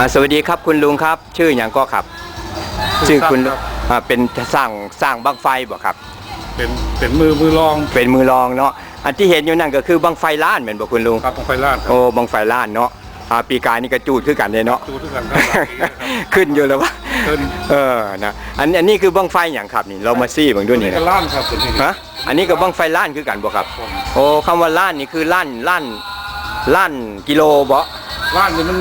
อ่าสวัสดีครับคุณลุงครับ ชื่ออย่างก็ครับ ชื่อคุณครับอ่าเป็นสร้างสร้างบังไฟบ่ครับ เป็นเป็นมือมือรองเป็นมือรองเนาะอันที่เห็นอยู่นั่นก็คือบังไฟล้านเหมือนบ่คุณลุงครับของไฟลาดครับโอ้บังไฟล้านเนาะอ่าปีกายนี่ก็จูดคือกันเลยเนาะ ดูด้วยกันครับหลายปีนะครับ ขึ้นอยู่แล้ววะขึ้น เออนะอันอันนี้คือบังไฟอย่างครับนี่เรามาซี่เบิ่งดูนี่ก็นะล้านครับตัวนี้ฮะอันนี้ก็บังไฟล้านคือกันบ่ครับ ผมโอ้คำว่าล้านนี่คือล้านล้านล้านกิโลบ่ล้านนี่มัน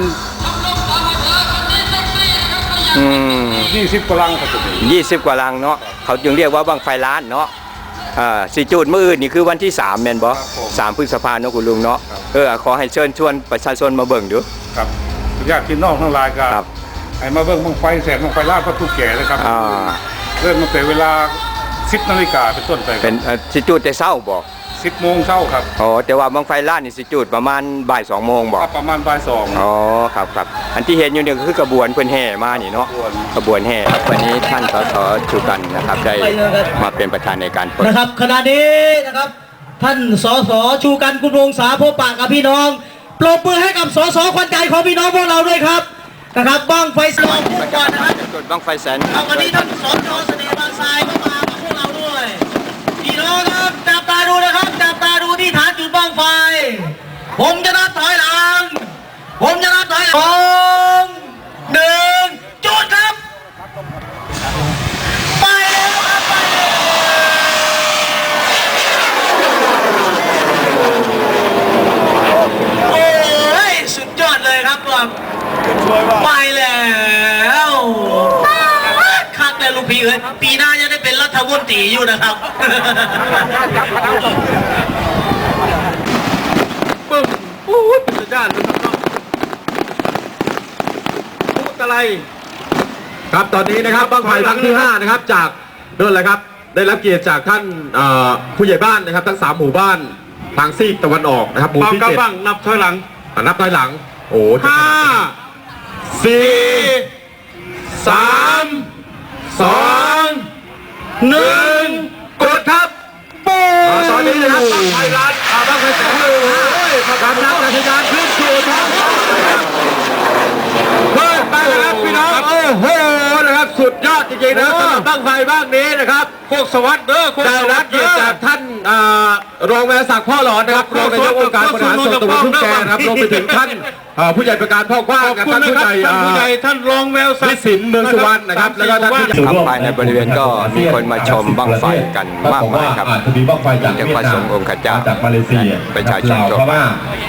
อืมยี่สิบกว่าลังครับตัวนี้ยี่สิบกว่าลังเนาะเขาจึงเรียกว่าบังไฟล้านเนาะอ่าสิจูดมืออื่นนี่คือวันที่3แม่นบ่สามพฤษภาเนาะคุณลุงเนาะเออขอให้เชิญชวนประชาชนมาเบิ่งดูครับญาติพี่น้องทั้งหลายก็ครับให้มาเบิ่งบังไฟแสนบังไฟลาดพระทุกแก่เลยครับอ่าเริ่มตั้งแต่เวลา10นาฬิกาเป็นต้นไปเป็นเอ่อสิจูดแต่เช้าบ่ 10โมงเช้าครับอ๋อแต่ว่าบังไฟล้านนี่สิจูดประมาณบ่าย2โมงบ่ครับประมาณบ่ายสองอ๋อครับครับอันที่เห็นอยู่เนี่ยก็คือกระบวนเพิ่นแห่มานี่เนาะขบวนกระบวนแห่ครับวันนี้ท่านสสชูกันนะครับได้มาเป็นประธานในการเปิดนะครับขณะนี้นะครับท่านสสชูกันกุลวงศาพบปะกับพี่น้องปรบมือให้กับสสคนใจของพี่น้องพวกเราด้วยครับนะครับบ้างไฟสลองพุ่งก่อนนะครับจุดบังไฟแสนครับวันนี้ท่านสสเสน่ห์บางทรายก็มากับพวกเราด้วยพี่น้องครับจับตา ดูนะครับ จับตาดูที่ฐานจุดบ้างไฟ ผมจะนับถอยหลัง ผมจะนับถอยหลังหนึ่งจุดครับ ไปแล้วครับไปแล้ว โอ้ยสุดยอดเลยครับตัวไปแล้วคักเลยลูก พี่เอ้ยปีหน้าจะได้เป็นรัฐมนตรีอยู่นะครับปึ้มอู้ยเป็นสุดยอดเลยครับน้องพูดอะไรครับตอนนี้นะครับบ้างไฟครั้งที่5นะครับ จากนั่นแหละครับ ได้รับเกียรติจากท่านเอ่อผู้ใหญ่บ้านนะครับ ทั้งสามหมู่บ้านทางซีกตะวันออกนะครับหมู่เป่าที่กระเจ็ดบังนับถอยหลังอะนับถอยหลัง โอ้จะห้าสี่สาม สองหนึ่งกดครับปูตอนนี้นะครับบ้างไฟรัดอ่าบ้างไฟแสนเลยกำลังจะทะยานขึ้นสู่ท้องฟ้าเฮ้ยไปนะครับพี่น้องโอ้โห นะครับ สุดยอดจริงๆนะสำหรับบ้างไฟบ้างนี้นะครับโคกสวัสดิ์เด้อโคกได้สวัรัสบดิ์เกียรติจากท่านอ่ารองแวศักดิ์พ่อหลอนนะครับรองนายกองค์การบริหารส่วนตำบลทุ่งแกนะครับรวมไปถึงท่านอ่าผู้ใหญ่ประการพ่อกว้างขอบกับคุณท่านนะผู้คใหรับญ่ท่านอ่าผู้ใหญ่ท่านรองแววศักพิดิ์สินเมืองสุวรรณนะครับแล้วก็ท่านผู้ใหญ่ ครับภายในบริเวณก็มีคนมาชมบั้งไฟกันมากมายครับอาจจะมีบ้างไฟจากจากเวียพระดนาสมงฆ์องค์ขเจ้าจากมาเลเซียประชาชนลาวทั่วพไปม่า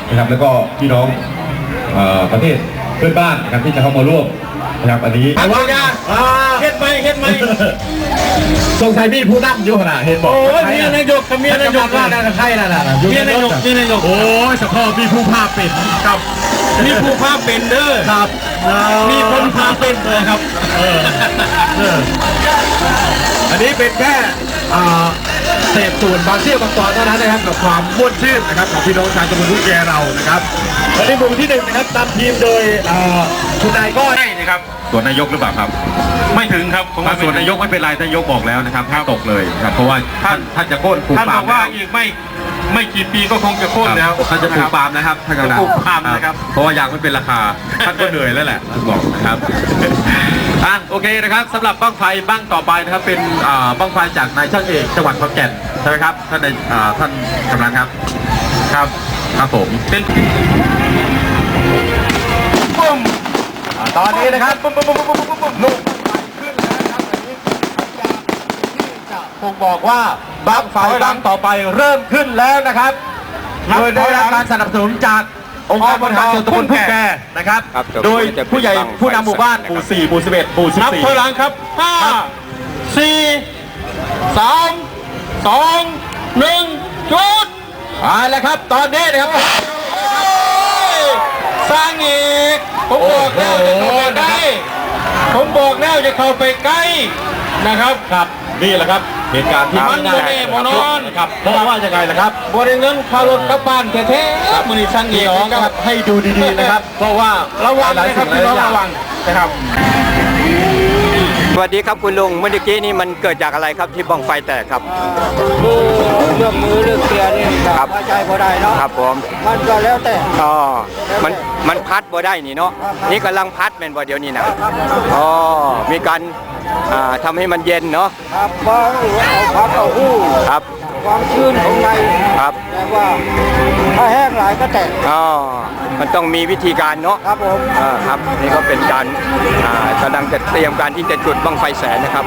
นะครับแล้วก็พี่น้องเอ่อประเทศเพื่อนบ้านนะครับที่จะเข้ามาร่วม นะครับอันนี้แต่ว่าเฮ็ดไหมเฮ็ดไหมสงสัยมีผู้นั่งอยู่ขนาดเห็นบอกโอ้ยเมียนายกกับเมียนายกว่านั่นใครนั่นน่ะเมียนายกเมียนายกโอ้ยเฉพาะมีผู้ภาพเป็นครับมีผู้พาเป็นเด้อครับมีคนพาเป็นเลยครับอันนี้เป็นแค่อ่า เศษส่วนบางเสี้ยวบางตอนเท่านั้นนะครับกับความม่วนชื่นนะครับของพี่น้องชาวตำบลทุ่งแกเรานะครับวันนี้หมู่ที่หนึ่งนะครับนำทีมโดยอ่าคุณนายก้อย ใช่นะครับ ส่วนนายกหรือเปล่าครับ ไม่ถึงครับผมถ้าส่วนนายกไม่เป็นไรนายกบอกแล้วนะครับห้ามตกเลยครับ เพราะว่าท่านท่านจะโค่นปลูกท่านปาบล์อมกว่าอีกไม่ไม่กี่ปีก็คงจะโค่นแล้วท่านจะปลูกปาล์มนะครับท่านกำลังจะปลูกปาล์มนะครับ เพราะว่ายางไม่เป็นราคาท่านก็เหนื่อยแล้วแหละท่านบอกนะครับ อะโอเคนะครับสำหรับบ้างไฟบ้างต่อไปนะครับ เป็นอ่าบ้างไฟจากนายช่างเอกจังหวัดขอนแก่นใช่ไหมครับท่านในอ่าท่านกำลังครับครับครับผมเป็นอ่าตอนนี้นะครับปุ๊บปุ๊บปุ๊บปุ๊บปุ๊บปุ๊บลูกไฟขึ้นแล้วนะครับอันนี้สัญญาณที่จะบ่งบอกว่าบ้างไฟบ้างต่อไปเริ่มขึ้นแล้วนะครับโดยได้รับการสนับสนุนจาก องค์การบริหารส่วนตำบลทุ่งแกนะครับ ครับโดยผู้ใหญ่ผู้นำหมู่บ้านหมู่สี่หมู่สิบเอ็ดหมู่สิบนับสี่ถอยหลังครับห้าสี่สามสองหนึ่งจุดเอาละครับ ตอนนี้นะครับสร้างอีก ผมบอกแล้วจะเข้าไปใกล้ผมบอกแล้วจะเข้าไปใกล้นะครับครับนี่แหละครับ เหตุการณ์ที่มันแน่นอนครับเพราะว่าจะไงล่ะครับบริเงินค่ารถกลับบ้านแท้ๆมือนี้นเดียวครับให้ดูดีๆนะครับ เพราะว่าระวังนะครับงหลายพี่น้องอย่างระวังนะครับ สวัสดีครับคุณลุงเมื่อกี้นี้มันเกิดจากอะไรครับที่บ้องไฟแตกครับคือเรื่องมือเรื่องเกียร์นี่ครับมาใจพอได้เนาะครับผมมันก็แล้วแต่อ๋อมันมันพัดบ่ได้นี่เนาะนี่กำลังพัดแม่นบ่เดี๋ยวนี้นะอ๋อมีการอ่าทำให้มันเย็นเนาะครับว่าเอาพักเอาหู้ครับ ความชื้นของในครับแต่ว่าถ้าแห้งหลายก็แตกอ๋อมันต้องมีวิธีการเนาะครับผมอ่าครับนี่ก็เป็นการอ่ากำลังจะเตรียมการที่จะจุดบังไฟแสนนะครับ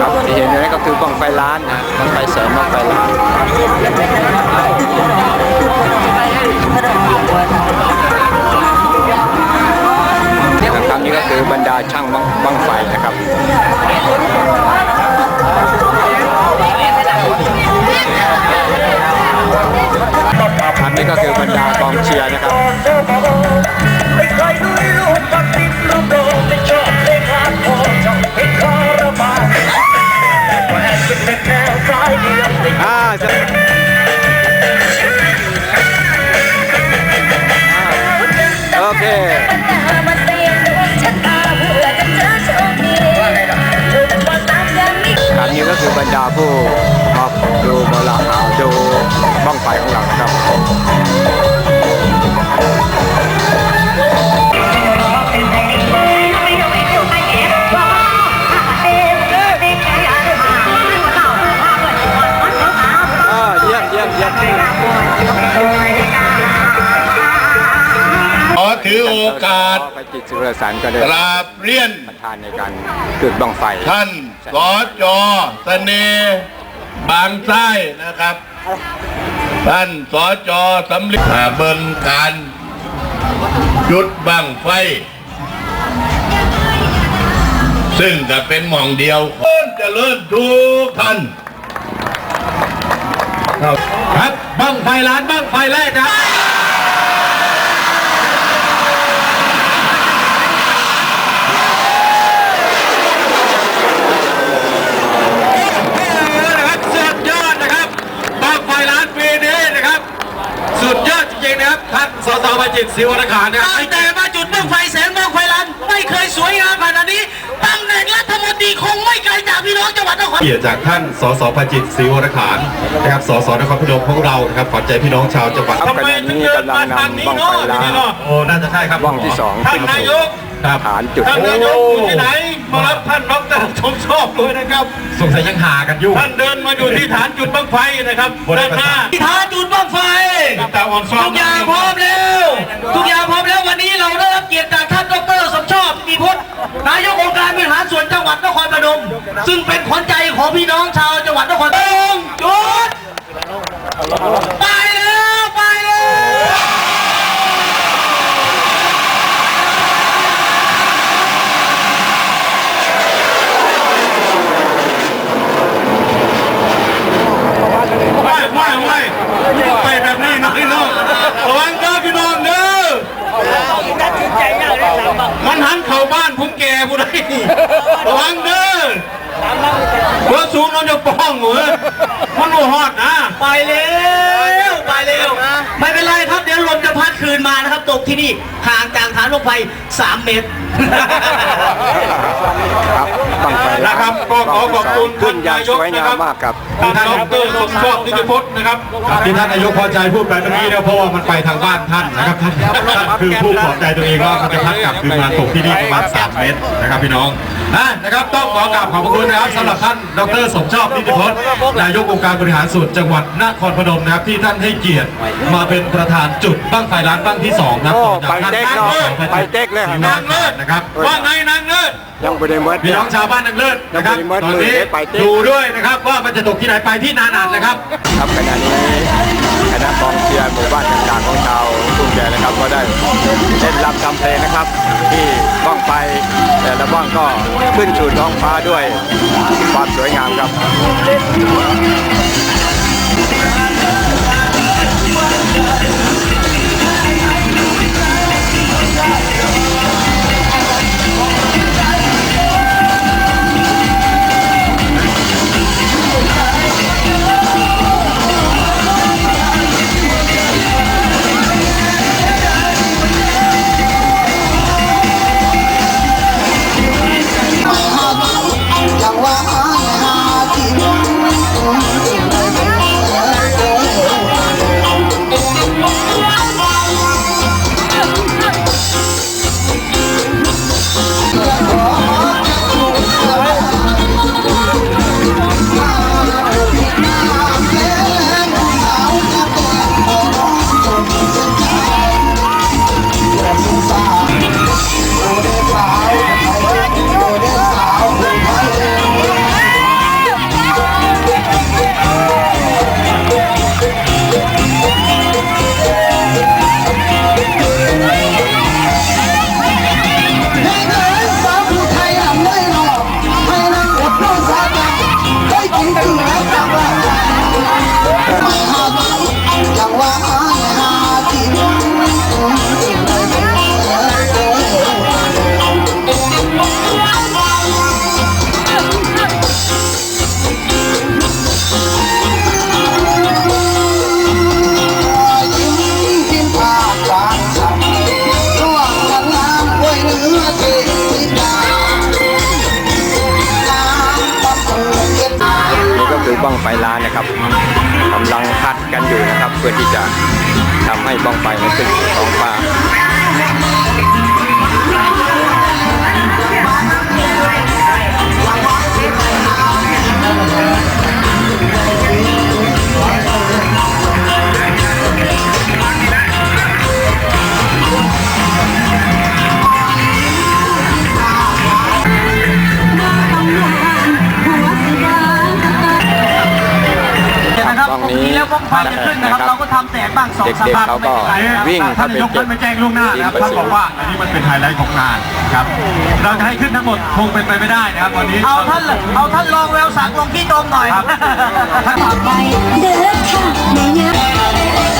ครับที่เห็นอยู่นี่ก็คือบังไฟล้านนะบังไฟแสนบังไฟล้าน นี่ก็คือบรรดาช่างบังไฟนะครับครับนี่ก็คือบรรดากองเชียร์นะครับอ่า คือบรรดาผู้มาดูบอลาอ่าดูบ้องไฟของเรานะครับอ่าเยี่ยมเยี่ยมเยี่ยมขอถือโอกาสไปจิตสุรสารก็ได้กราบเรียนประธานในการจุดบ้องไฟท่าน สจเสน่ห์บางไส้นะครับ ท่านสจสำลิดอ่าเบิ่งการจุดบังไฟ ซึ่งจะเป็นหม่องเดียวคนเจะเลิศทุกท่านครับบังไฟล้านบังไฟแรกนะครับสุดยอดนะครับบั้งไฟล้านปีนี้นะครับ สุดยอดจริงๆนะครับท่านสสบัญ จิตศิวรการนะครับตั้งแต่มาจุดบ้างไฟแสนบ้างไฟล้านไม่เคยสวยงามขนาดนี้ตำแหน่งรัฐมนตรีคงไม่ไกลจากพี่น้องจังหวัดนครเกียรติจากท่านสสพจิตศรีวรขานนะครับสสนครพนมของเรานะครับขวัญใจพี่น้องชาวจังหวัดครับขณะนี้กำลังนำบ้องไฟล้านโอ้น่าจะใช่ครับบ้องที่สองท่านขึ้นนาสู่ยกครับฐานจุดท่านนายกอยู่ที่ไหนมารับท่านดรชมชอบเลยนะครับสงสัยยังหากันอยู่ท่านเดินมาอยู่ที่ฐานจุดบังไฟนะครับด้านหน้าที่ท้าจุดบ้างไฟตาอ่อนซ้อมทุกอย่างพร้อมแล้ว ทุกอย่างพร้อมแล้ววันนี้เราได้รับเกียรติจากท่านดรสมชอบมีพจน์นายกองค์การบริหารส่วนจังหวัดนครพนม ซึ่งเป็นขวัญใจของพี่น้องชาวจังหวัดนครพนมยุดไปแล้วไปแล้ว ไม่ไม่ไม่ไปแบบนี้นะพี่น้องระวังเด้อพี่น้องเด้อมันหันเข้าบ้านผมแก่ผู้ใดระวังเด้อเมื่อสูงเราจะป้องเหมือนมันโอฮอดนะ ไปแล้วไปแล้วไม่เป็นไรครับเดี๋ยวลมจะพัดคืนมานะครับ ตกที่นี่ ห่างจากฐานรถไฟ3เมตร ครับบ้องไฟล้านนะครับก็ขอขอบคุณขึ้ท่านนอย่างนายสกวยนะงาคมรับมากครับ ท่านดรสมชอบนิติพจน์นะครับ ที่ท่านนายกพอใจพูดไปเมื่อกี้นะเพราะว่ามันไปทางบ้านท่านนะครับท่านท่านคือผู้ปลอบใจตัวเองว่ามันจะพัดกลับคืนมาตกที่นี่ประมาณ3เมตรนะครับพี่น้องอะนะครับต้องขอกราบขอบพระคุณนะครับสำหรับท่านดรสมชอบนิติพจน์นายกองค์การบริหารส่วนจังหวัดนครพนมนะครับที่ท่านให้เกียรติมาเป็นประธานจุดบ้างไฟล้านบ้างที่สองนะโอ้ต่อจากท่านไปเต็กเนอะไปเต็กเลยนางเลิศนะครับว่าไงนางเลิศยังไม่ได้เมื่อพี่น้องชาวบ้านนางเลิศนะครับยังไม่ได้ตอนนี้มือไปเต้นดูด้วยนะครับว่ามันจะตกที่ไหนไปที่นานันนะครับครับขณะนี้คณะกองเชียร์หมู่บ้านต่างๆของชาวทุ่งแดนะครับก็ได้เล่นรำทำเพลงนะครับ ที่บ้องไฟแต่ละบ้องก็ขึ้นสู่ท้องฟ้าด้วยความสวยงามครับ เด็กบ้างๆเขาก็ไม่เป็นไรนะครับวิ่งท่าเข้านไปนายกเก็ท่าบนมาแจ้งล่วงหน้านะครับดินประท่านสิวบอกว่าอันนี้มันเป็นไฮไลท์ของงานครับเราจะให้ขึ้นทั้งหมดคงเป็นไปไม่ได้นะครับวันนี้เอาท่านเอาท่านรองแววสังลงที่ตรงหน่อยครับต่อไปเด้อค่ะแม่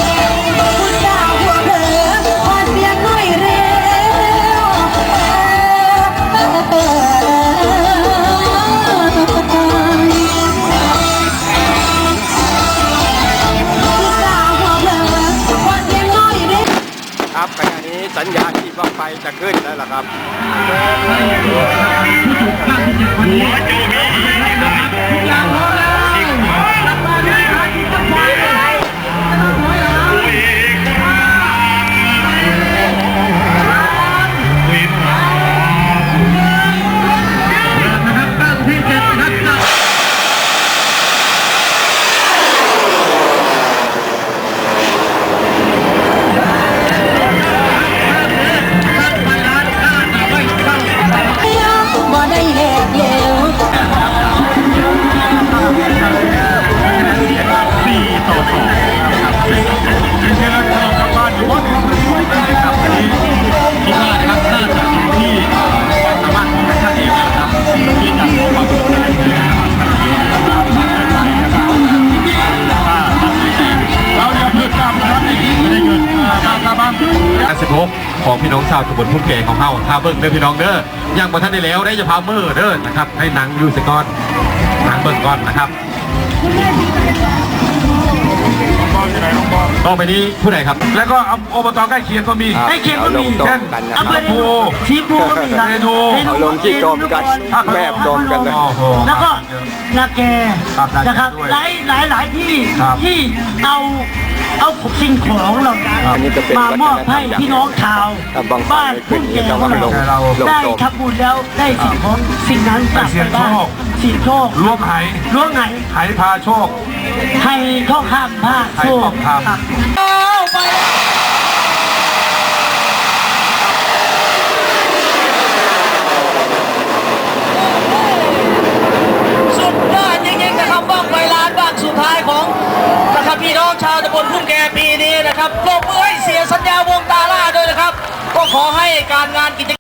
ครับขณะนี้สัญญาณที่ว่าไฟจะขึ้นแล้วล่ะครับ ของพี่น้องชาวตำบลพุ่มแก่ของเฮาท่าเบิ้งเด้อพี่น้องเด้อยังบ่ทันได้แล้วได้จะพามือเด้อนะครับให้หนังอยู่สก่อนหนังเบิ้งก่อนนะครับต่อไปนี้ผู้ใดครับ แล้วก็อบตใกล้เคียงก็มีครับใกล้เคียงก็มีเอาลงโต๊ะกันนะครับอำเภอทีพูก็มีครับเรนูเอาลงที่โดมกันแมบโดมกันเลยโอ้โหแล้วก็ นาแกครับนาแกนะครับด้วยหลายหลายหลายที่ครับที่เอาเอาสิ่งของเหล่านั้นอันนี้จะเป็นมามอบให้พี่น้องชาวถ้าบังไฟบ้านไม่ขึ้พุ่นงนี่แก่ต้องของลงเราลงได้โดมทำบุญแล้วได้สิ่งของสิ่งนั้นกลับไปเสี่ไปยงบ้านโชคเสี่ยงโชคล้วงไหล้วงไหนไหพาโชค ให้ท่องข้ามผ้าให้โชท่คองข้ามครับ เอาไปสุดยอดจริงๆนะครับบ้างไฟล้านบ้างสุดท้ายของนะครับพี่น้องชาวตำบลพุ่ม แก่ปีนี้นะครับปรบมือให้เสียสัญญาวงตาล่าด้วยนะครับ ก็ขอให้การงานกิจ